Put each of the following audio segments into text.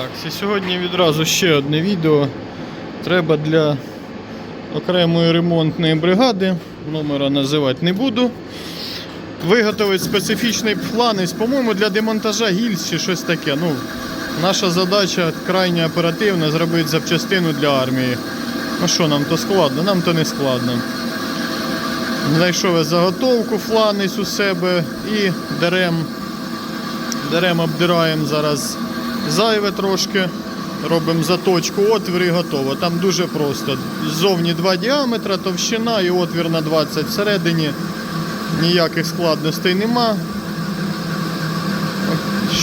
Хлопці, сьогодні відразу ще одне відео. Треба для окремої ремонтної бригади, номера називати не буду. Виготовити специфічний фланець, по-моєму, для демонтажа гільз чи щось таке. Ну, наша задача крайне оперативна зробити запчастину для армії. Ну що нам то складно? Нам то не складно. Знайшов я заготовку фланець у себе і дерем Дерем обдираємо зараз зайве трошки. Робимо заточку, отвір і готово. Там дуже просто. Ззовні два діаметра, товщина і отвір на 20 всередині. Ніяких складностей нема.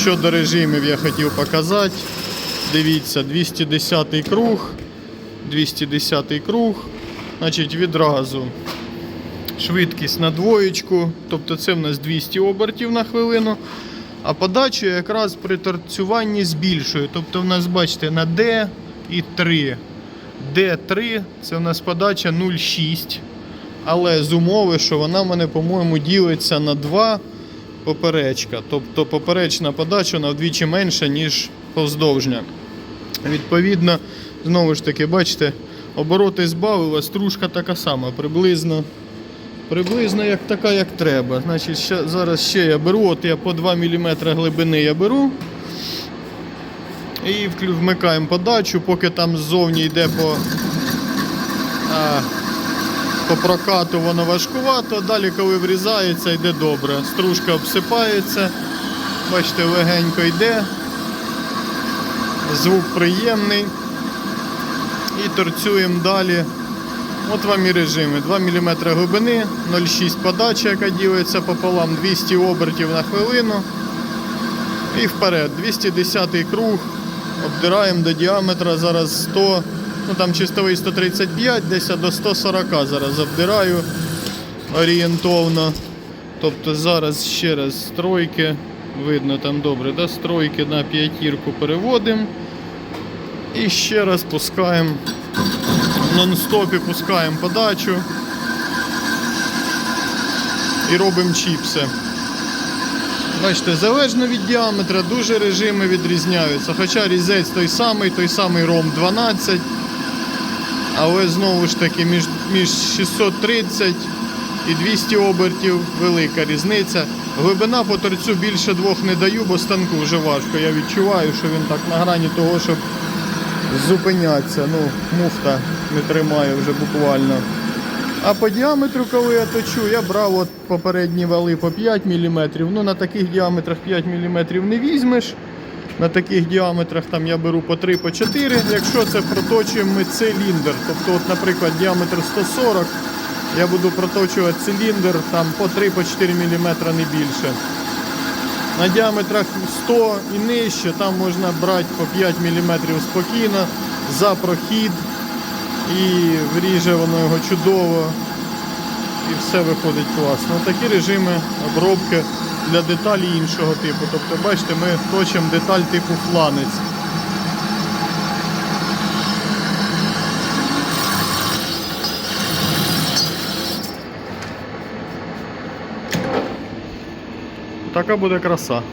Щодо режимів я хотів показати. Дивіться, 210 круг. 210 круг. Значить, відразу швидкість на двоєчку. Тобто це в нас 200 обертів на хвилину. А подачу якраз при торцюванні збільшую. Тобто в нас, бачите, на D і 3. D3 це в нас подача 0,6. Але з умови, що вона в мене, по-моєму, ділиться на 2 поперечка. Тобто поперечна подача на вдвічі менша, ніж повздовжня. Відповідно, знову ж таки, бачите, обороти збавила, стружка така сама, приблизно. Приблизно як така, як треба. Значить, ще, зараз ще я беру, от я по 2 мм глибини я беру. І вмикаємо подачу, поки там ззовні йде по, а, по прокату воно важкувато. Далі, коли врізається, йде добре. Стружка обсипається. Бачите, легенько йде. Звук приємний. І торцюємо далі. От вам і режими. 2 мм глибини, 0,6 подача, яка ділиться пополам, 200 обертів на хвилину. І вперед. 210 круг. Обдираємо до діаметра. Зараз 100, ну там чистовий 135, десь до 140 зараз обдираю орієнтовно. Тобто зараз ще раз стройки. Видно там добре, да? стройки на п'ятірку переводимо. І ще раз пускаємо нон-стопі пускаємо подачу і робимо чіпси. Бачите, залежно від діаметра, дуже режими відрізняються. Хоча різець той самий, той самий ром 12. Але знову ж таки між, між 630 і 200 обертів велика різниця. Глибина по торцю більше двох не даю, бо станку вже важко. Я відчуваю, що він так на грані того, щоб зупинятися. Ну, муфта не тримає вже буквально. А по діаметру, коли я точу, я брав от попередні вали по 5 мм. Ну на таких діаметрах 5 мм не візьмеш. На таких діаметрах там я беру по 3 по 4 Якщо це проточуємо ми циліндр. Тобто, от, наприклад, діаметр 140, я буду проточувати циліндр там по 3 по 4 мм не більше. На діаметрах 100 і нижче, там можна брати по 5 мм спокійно за прохід. І вріже воно його чудово. І все виходить класно. Такі режими обробки для деталі іншого типу. Тобто, бачите, ми точимо деталь типу фланець. Така буде краса.